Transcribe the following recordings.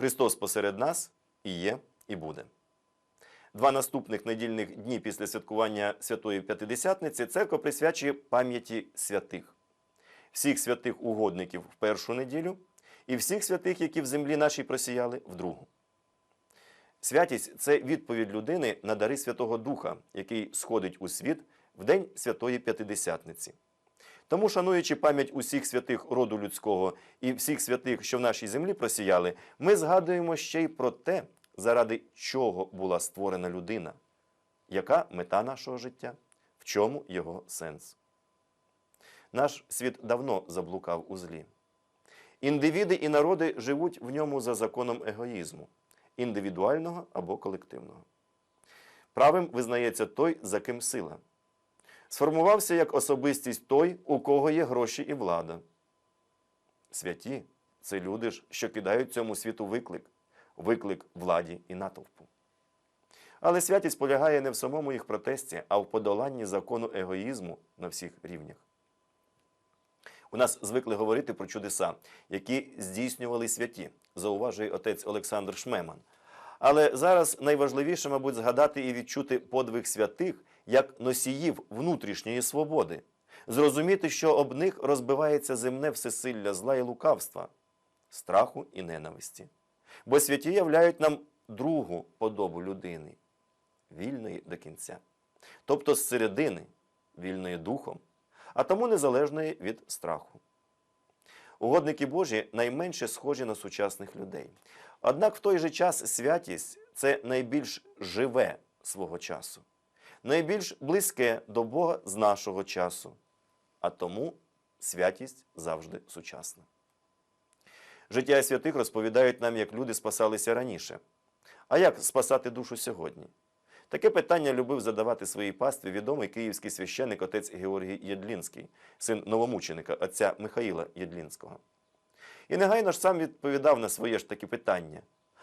Христос посеред нас і є, і буде. Два наступних недільних дні після святкування Святої П'ятидесятниці церква присвячує пам'яті святих, всіх святих угодників в першу неділю і всіх святих, які в землі нашій просіяли в другу. Святість це відповідь людини на дари Святого Духа, який сходить у світ в день Святої П'ятидесятниці. Тому, шануючи пам'ять усіх святих роду людського і всіх святих, що в нашій землі просіяли, ми згадуємо ще й про те, заради чого була створена людина, яка мета нашого життя, в чому його сенс. Наш світ давно заблукав у злі. Індивіди і народи живуть в ньому за законом егоїзму, індивідуального або колективного. Правим визнається той, за ким сила. Сформувався як особистість той, у кого є гроші і влада. Святі це люди ж, що кидають цьому світу виклик, виклик владі і натовпу. Але святість полягає не в самому їх протесті, а в подоланні закону егоїзму на всіх рівнях. У нас звикли говорити про чудеса, які здійснювали святі, зауважує отець Олександр Шмеман. Але зараз найважливіше, мабуть, згадати і відчути подвиг святих як носіїв внутрішньої свободи, зрозуміти, що об них розбивається земне всесилля зла і лукавства, страху і ненависті. Бо святі являють нам другу подобу людини, вільної до кінця, тобто з середини, вільної духом, а тому незалежної від страху. Угодники Божі найменше схожі на сучасних людей. Однак в той же час святість це найбільш живе свого часу, найбільш близьке до Бога з нашого часу, а тому святість завжди сучасна. Життя святих розповідають нам, як люди спасалися раніше. А як спасати душу сьогодні? Таке питання любив задавати своїй пастві відомий київський священник отець Георгій Єдлінський, син новомученика отця Михаїла Єдлінського. І негайно ж сам відповідав на своє ж таки питання.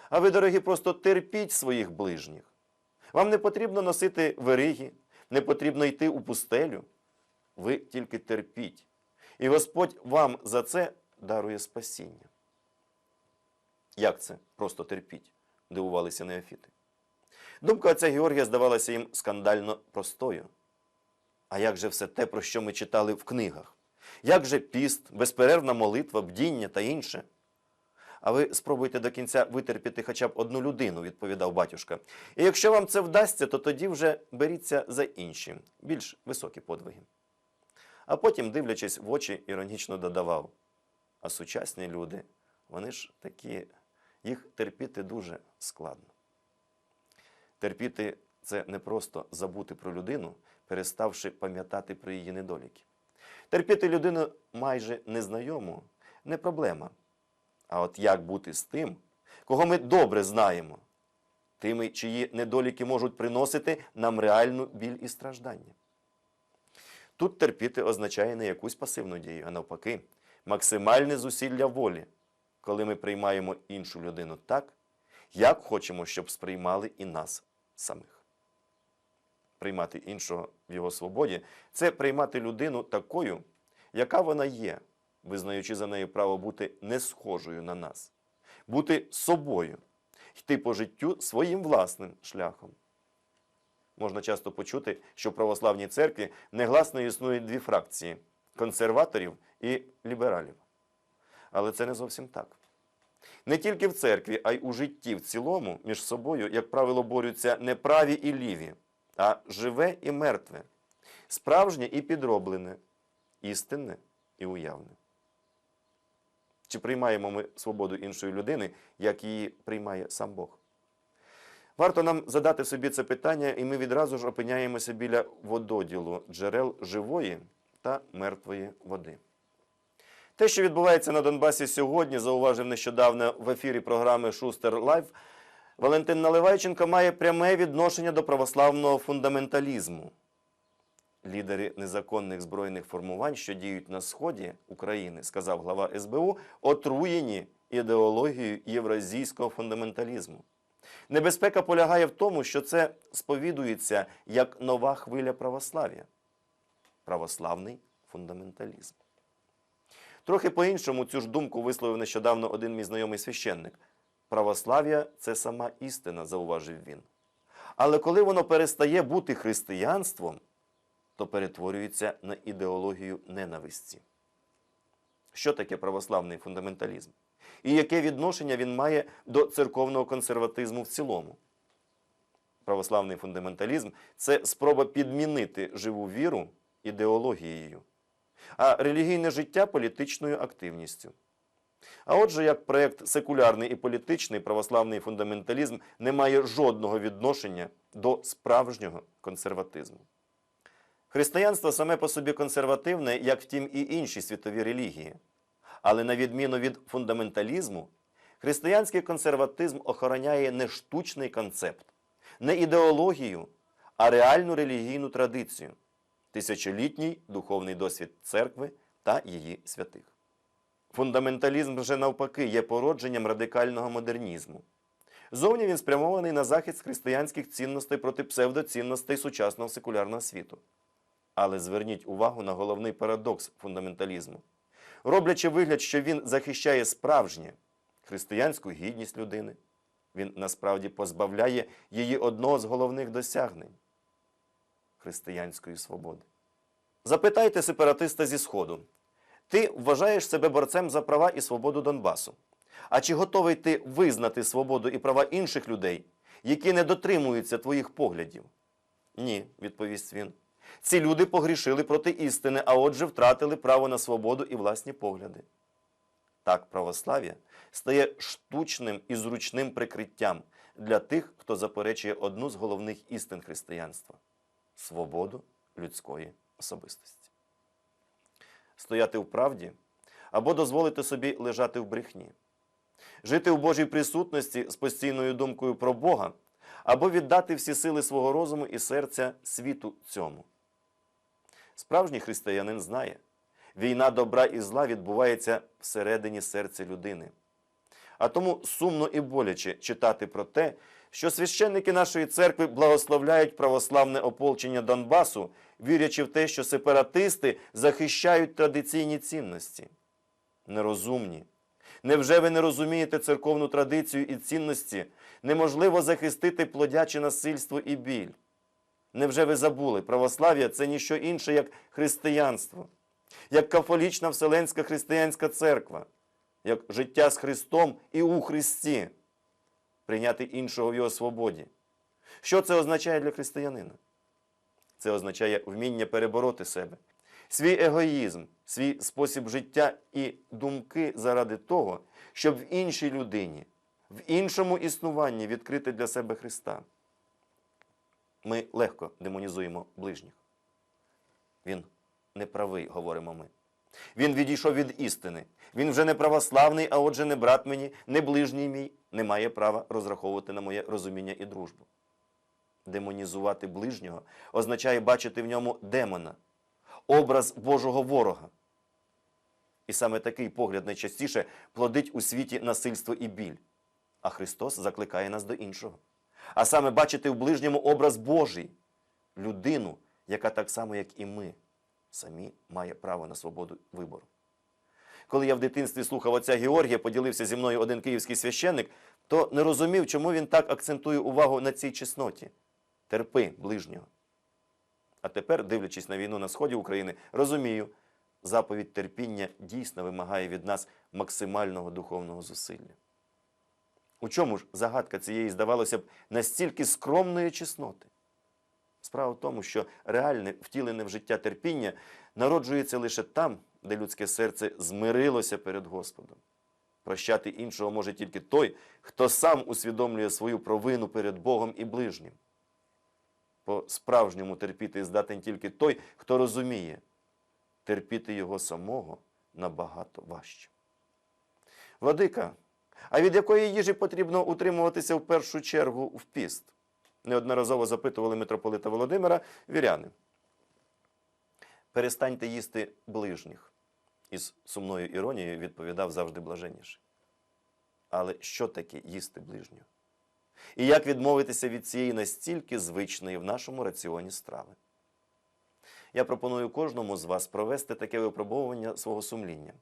А ви, дорогі, просто терпіть своїх ближніх. Вам не потрібно носити вериги, не потрібно йти у пустелю. Ви тільки терпіть. І Господь вам за це дарує спасіння. Як це просто терпіть? дивувалися неофіти. Думка отця Георгія здавалася їм скандально простою. А як же все те, про що ми читали в книгах? Як же піст, безперервна молитва, бдіння та інше? А ви спробуйте до кінця витерпіти хоча б одну людину, відповідав батюшка. І якщо вам це вдасться, то тоді вже беріться за інші, більш високі подвиги. А потім, дивлячись в очі, іронічно додавав: а сучасні люди, вони ж такі, їх терпіти дуже складно. Терпіти це не просто забути про людину, переставши пам'ятати про її недоліки. Терпіти людину майже незнайому не проблема. А от як бути з тим, кого ми добре знаємо, тими, чиї недоліки можуть приносити нам реальну біль і страждання. Тут терпіти означає не якусь пасивну дію, а навпаки, максимальне зусилля волі, коли ми приймаємо іншу людину так, як хочемо, щоб сприймали і нас самих. Приймати іншого в його свободі це приймати людину такою, яка вона є, визнаючи за нею право бути не схожою на нас, бути собою, йти по життю своїм власним шляхом. Можна часто почути, що в православній церкві негласно існують дві фракції консерваторів і лібералів. Але це не зовсім так. Не тільки в церкві, а й у житті в цілому між собою, як правило, борються не праві і ліві, а живе і мертве, справжнє і підроблене, істинне і уявне. Чи приймаємо ми свободу іншої людини, як її приймає сам Бог? Варто нам задати собі це питання, і ми відразу ж опиняємося біля вододілу джерел живої та мертвої води. Те, що відбувається на Донбасі сьогодні, зауважив нещодавно в ефірі програми Шустер Лайв, Валентин Наливайченко має пряме відношення до православного фундаменталізму. Лідери незаконних збройних формувань, що діють на сході України, сказав глава СБУ, отруєні ідеологією євразійського фундаменталізму. Небезпека полягає в тому, що це сповідується як нова хвиля православ'я православний фундаменталізм. Трохи по-іншому цю ж думку висловив нещодавно один мій знайомий священник. православ'я це сама істина, зауважив він. Але коли воно перестає бути християнством, то перетворюється на ідеологію ненависті. Що таке православний фундаменталізм? І яке відношення він має до церковного консерватизму в цілому? Православний фундаменталізм це спроба підмінити живу віру ідеологією, а релігійне життя політичною активністю. А отже, як проєкт секулярний і політичний, православний фундаменталізм не має жодного відношення до справжнього консерватизму. Християнство саме по собі консервативне, як втім і інші світові релігії. Але на відміну від фундаменталізму, християнський консерватизм охороняє не штучний концепт, не ідеологію, а реальну релігійну традицію, тисячолітній духовний досвід церкви та її святих. Фундаменталізм вже навпаки є породженням радикального модернізму. Зовні він спрямований на захист християнських цінностей проти псевдоцінностей сучасного секулярного світу. Але зверніть увагу на головний парадокс фундаменталізму. Роблячи вигляд, що він захищає справжнє християнську гідність людини, він насправді позбавляє її одного з головних досягнень християнської свободи. Запитайте сепаратиста зі Сходу. Ти вважаєш себе борцем за права і свободу Донбасу. А чи готовий ти визнати свободу і права інших людей, які не дотримуються твоїх поглядів? Ні, відповість він. Ці люди погрішили проти істини, а отже втратили право на свободу і власні погляди. Так, православ'я стає штучним і зручним прикриттям для тих, хто заперечує одну з головних істин християнства свободу людської особистості. Стояти в правді або дозволити собі лежати в брехні, жити в Божій присутності з постійною думкою про Бога, або віддати всі сили свого розуму і серця світу цьому. Справжній християнин знає, війна добра і зла відбувається всередині серця людини. А тому сумно і боляче читати про те, що священники нашої церкви благословляють православне ополчення Донбасу, вірячи в те, що сепаратисти захищають традиційні цінності. Нерозумні. Невже ви не розумієте церковну традицію і цінності? Неможливо захистити плодяче насильство і біль. Невже ви забули, православ'я це ніщо інше, як християнство, як кафолічна Вселенська християнська церква, як життя з Христом і у Христі, прийняти іншого в Його свободі. Що це означає для християнина? Це означає вміння перебороти себе, свій егоїзм, свій спосіб життя і думки заради того, щоб в іншій людині, в іншому існуванні відкрити для себе Христа. Ми легко демонізуємо ближніх. Він неправий, говоримо ми. Він відійшов від істини. Він вже не православний, а отже, не брат мені, не ближній мій, не має права розраховувати на моє розуміння і дружбу. Демонізувати ближнього означає бачити в ньому демона, образ Божого ворога. І саме такий погляд найчастіше плодить у світі насильство і біль. А Христос закликає нас до іншого. А саме бачити в ближньому образ Божий, людину, яка так само, як і ми, самі має право на свободу вибору. Коли я в дитинстві слухав отця Георгія, поділився зі мною один київський священник, то не розумів, чому він так акцентує увагу на цій чесноті. Терпи ближнього. А тепер, дивлячись на війну на сході України, розумію, заповідь терпіння дійсно вимагає від нас максимального духовного зусилля. У чому ж загадка цієї, здавалося б, настільки скромної чесноти? Справа в тому, що реальне втілене в життя терпіння народжується лише там, де людське серце змирилося перед Господом. Прощати іншого може тільки той, хто сам усвідомлює свою провину перед Богом і ближнім. По справжньому терпіти здатен тільки той, хто розуміє, терпіти його самого набагато важче. Владика, а від якої їжі потрібно утримуватися в першу чергу в піст? Неодноразово запитували митрополита Володимира віряни. Перестаньте їсти ближніх. Із сумною іронією відповідав завжди блаженніший. Але що таке їсти ближнього? І як відмовитися від цієї настільки звичної в нашому раціоні страви? Я пропоную кожному з вас провести таке випробовування свого сумління.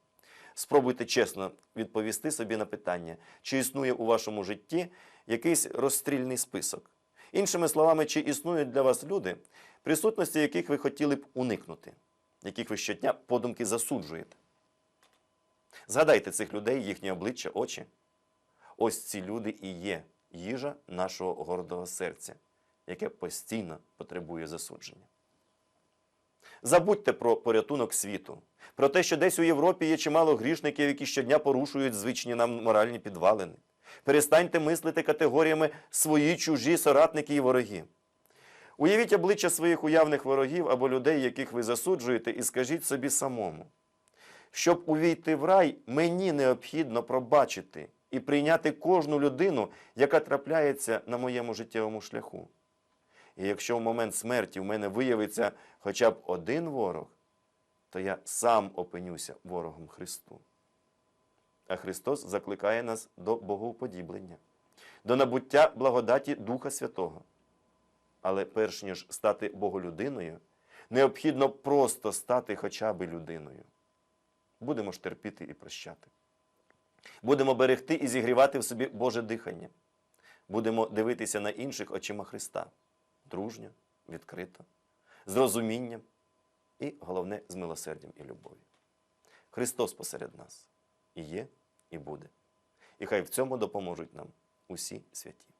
Спробуйте чесно відповісти собі на питання, чи існує у вашому житті якийсь розстрільний список. Іншими словами, чи існують для вас люди, присутності яких ви хотіли б уникнути, яких ви щодня подумки засуджуєте. Згадайте цих людей, їхні обличчя, очі. Ось ці люди і є їжа нашого гордого серця, яке постійно потребує засудження. Забудьте про порятунок світу, про те, що десь у Європі є чимало грішників, які щодня порушують звичні нам моральні підвалини. Перестаньте мислити категоріями свої, чужі, соратники і вороги. Уявіть обличчя своїх уявних ворогів або людей, яких ви засуджуєте, і скажіть собі самому. Щоб увійти в рай, мені необхідно пробачити і прийняти кожну людину, яка трапляється на моєму життєвому шляху. І якщо в момент смерті в мене виявиться хоча б один ворог, то я сам опинюся ворогом Христу. А Христос закликає нас до богоуподіблення, до набуття благодаті Духа Святого. Але перш ніж стати боголюдиною, необхідно просто стати хоча б людиною. Будемо ж терпіти і прощати. Будемо берегти і зігрівати в собі Боже дихання. Будемо дивитися на інших очима Христа дружньо, відкрито, з розумінням і, головне, з милосердям і любов'ю. Христос посеред нас і є, і буде. І хай в цьому допоможуть нам усі святі.